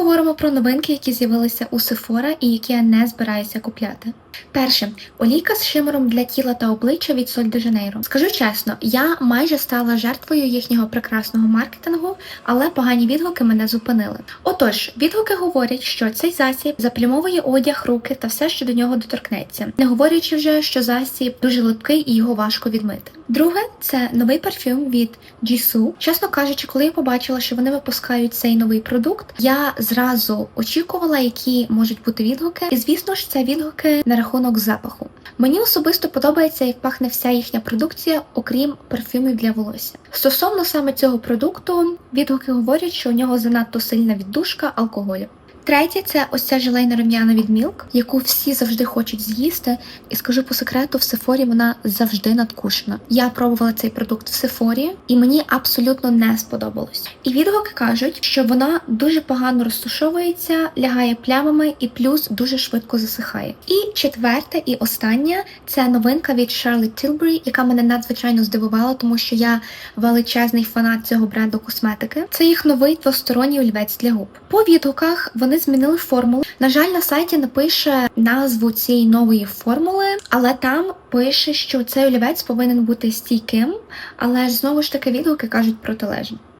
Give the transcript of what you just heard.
поговоримо про новинки, які з'явилися у Sephora і які я не збираюся купляти. Перше, олійка з шимером для тіла та обличчя від Соль де Жанейро. Скажу чесно, я майже стала жертвою їхнього прекрасного маркетингу, але погані відгуки мене зупинили. Отож, відгуки говорять, що цей засіб заплямовує одяг, руки та все, що до нього доторкнеться, не говорячи вже, що засіб дуже липкий і його важко відмити. Друге, це новий парфюм від Jisoo. Чесно кажучи, коли я побачила, що вони випускають цей новий продукт, я зразу очікувала, які можуть бути відгуки. І звісно ж, це відгуки на рахунок запаху. Мені особисто подобається, як пахне вся їхня продукція, окрім парфюмів для волосся. Стосовно саме цього продукту, відгуки говорять, що у нього занадто сильна віддушка алкоголю. Третє це ось ця желейна рум'яна від Milk, яку всі завжди хочуть з'їсти. І скажу по секрету, в Сефорі вона завжди надкушена. Я пробувала цей продукт в Сефорі, і мені абсолютно не сподобалось. І відгуки кажуть, що вона дуже погано розтушовується, лягає плямами і плюс дуже швидко засихає. І четверте і останнє це новинка від Charlotte Tilbury, яка мене надзвичайно здивувала, тому що я величезний фанат цього бренду косметики. Це їх новий двосторонній олівець для губ. По відгуках вони змінили формулу. На жаль, на сайті напише назву цієї нової формули, але там пише, що цей олівець повинен бути стійким, але ж знову ж таки відгуки кажуть протилежно.